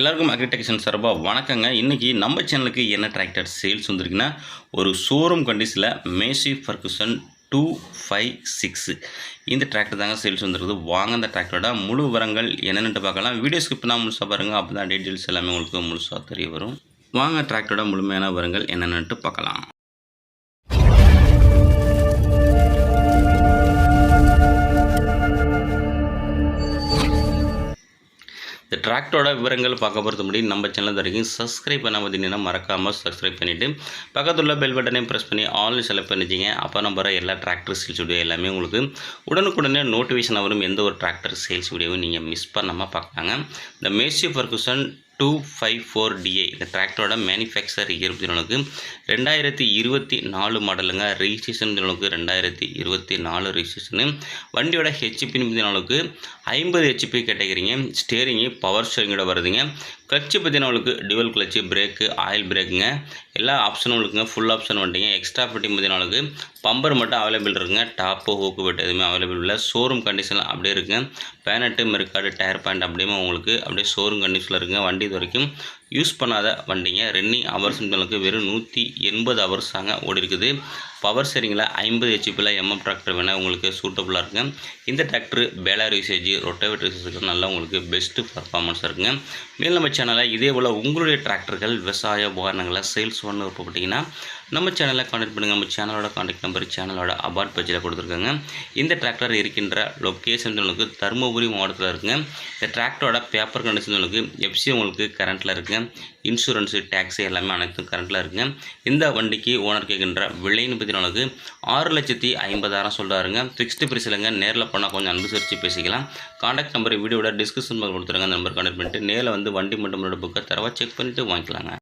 எல்லாருக்கும் அக்ரிடெக்ஷன் சார்பாக வணக்கங்க. இன்றைக்கி நம்ம சேனலுக்கு என்ன டிராக்டர் சேல்ஸ் வந்திருக்குன்னா ஒரு ஷோரூம் கண்டிஷனில் Massey Ferguson two five six இந்த டிராக்டர் தாங்க சேல்ஸ் வந்துருக்குது. வாங்க அந்த டிராக்டரோட முழு விவரங்கள் என்னென்னு பார்க்கலாம். வீடியோ ஸ்கிப் தான் முழுசாக பாருங்கள் அப்போ தான் டீட்டெயில்ஸ் எல்லாமே உங்களுக்கு முழுசாக தெரிய வரும். வாங்க டிராக்டரோட முழுமையான விவரங்கள் என்னென்னுட்டு பார்க்கலாம். டிராக்டரோட விவரங்கள் பார்க்க பொறுத்த முடியும் நம்ம சேனல் வரைக்கும் சப்ஸ்கிரைப் பண்ண பார்த்தீங்கன்னா மறக்காமல் சப்ஸ்கிரைப் பண்ணிவிட்டு பக்கத்துல பெல் பட்டனையும் ப்ரெஸ் பண்ணி ஆல் செலக்ட் பண்ணிச்சிங்க அப்போ நம்ம வர எல்லா டிராக்டர் சேல்ஸ் வீடியோ எல்லாமே உங்களுக்கு உடனுக்குடனே நோட்டிஃபிகேஷன் வரும். எந்த ஒரு டிராக்டர் சேல்ஸ் வீடியோவும் நீங்கள் மிஸ் பண்ணாமல் பார்க்கலாங்க. இந்த Massey Ferguson two five four DA இந்த டிராக்டரோட மேனுஃபேக்சர் இயர் நாலுக்கு ரெண்டாயிரத்தி இருபத்தி நாலு மாடலுங்க ரிஜிஸ்ட்ரேஷன் தினலுக்கு ரெண்டாயிரத்தி இருபத்தி நாலு ரிஜிஸ்ட்ரேஷனு வண்டியோட ஹெச்பின் முப்பத்தி ஐம்பது ஹெச்பி கேட்டகரிங்க. ஸ்டேரிங்கு பவர் ஸ்டேரிங்கோட வருதுங்க. கிளச்சு பார்த்தீங்கன்னா டிவல் கிளச்சு பிரேக்கு ஆயில் பிரேக்குங்க எல்லா ஆப்ஷனும் இருக்குங்க. ஃபுல் ஆப்ஷன் வண்டிங்க. எக்ஸ்ட்ரா ஃபிட்டிங் பார்த்தீங்கன்னா பம்பர் மட்டும் அவைலபிள் இருக்குங்க. டாப்பு ஹூக்கு பெட் எதுவுமே அவைலபிள் இல்லை. ஷோரூம் கண்டிஷனில் அப்படியே இருக்குங்க. பேனட்டு மெருக்காடு டயர் பேண்ட் அப்படியே உங்களுக்கு அப்படியே ஷோரூம் கண்டிஷனில் இருக்குங்க. வண்டி இது வரைக்கும் யூஸ் பண்ணாத வண்டிங்க. ரன்னிங் ஹவர்ஸ் உங்களுக்கு வெறும் நூற்றி எண்பது அவர்ஸ் தாங்க ஓடி இருக்குது பவர் ஸ்டேரிங்கில் ஐம்பது ஹெச்பியில் எம்எம் டிராக்டர் வேணால் உங்களுக்கு சூட்டபுளாக இருக்குங்க. இந்த டிராக்டர் பேலார் யூசேஜ் ரொட்டவேட்டர் யூசேஜுக்கு நல்லா உங்களுக்கு பெஸ்ட்டு பர்ஃபார்மன்ஸ் இருக்குங்க. மேல் நம்ம சேனலில் இதே போல் உங்களுடைய டிராக்டர்கள் விவசாய உபகரணங்களை சேல்ஸ் பண்ண பார்த்தீங்கன்னா நம்ம சேனலை காண்டாக்ட் பண்ணுங்கள் நம்ம சேனலோட காண்டாக்ட் நம்பர் சேனலோட அபார்ட் பேஜில் கொடுத்துருக்காங்க. இந்த டிராக்டர் இருக்கின்ற லொக்கேஷன் உங்களுக்கு தருமபுரி மாவட்டத்தில் இருக்குங்க. இந்த டிராக்டரோட பேப்பர் கண்டிஷன் உங்களுக்கு எஃப்சி உங்களுக்கு கரண்ட்டில் இருக்குங்க. இன்சூரன்ஸு டேக்ஸு எல்லாமே அனைத்தும் கரண்ட்டில் இருக்குங்க. இந்த வண்டிக்கு ஓனர் கேட்கின்ற விலைன்னு பற்றி உங்களுக்கு ஆறு லட்சத்தி ஐம்பதாயிரம் சொல்கிறாருங்க ஃபிக்ஸ்டு பிரிசிலுங்க நேரில் போனால் கொஞ்சம் அனுசரித்து பேசிக்கலாம். காண்டாக்ட் நம்பர் வீடியோட டிஸ்கிரிப்ஷன் கொடுத்துருங்க. அந்த நம்பர் கான்டாக்ட் பண்ணிட்டு நேரில் வந்து வண்டி மட்டும் புக்கை தரவா செக் பண்ணிவிட்டு வாங்கிக்கலாங்க.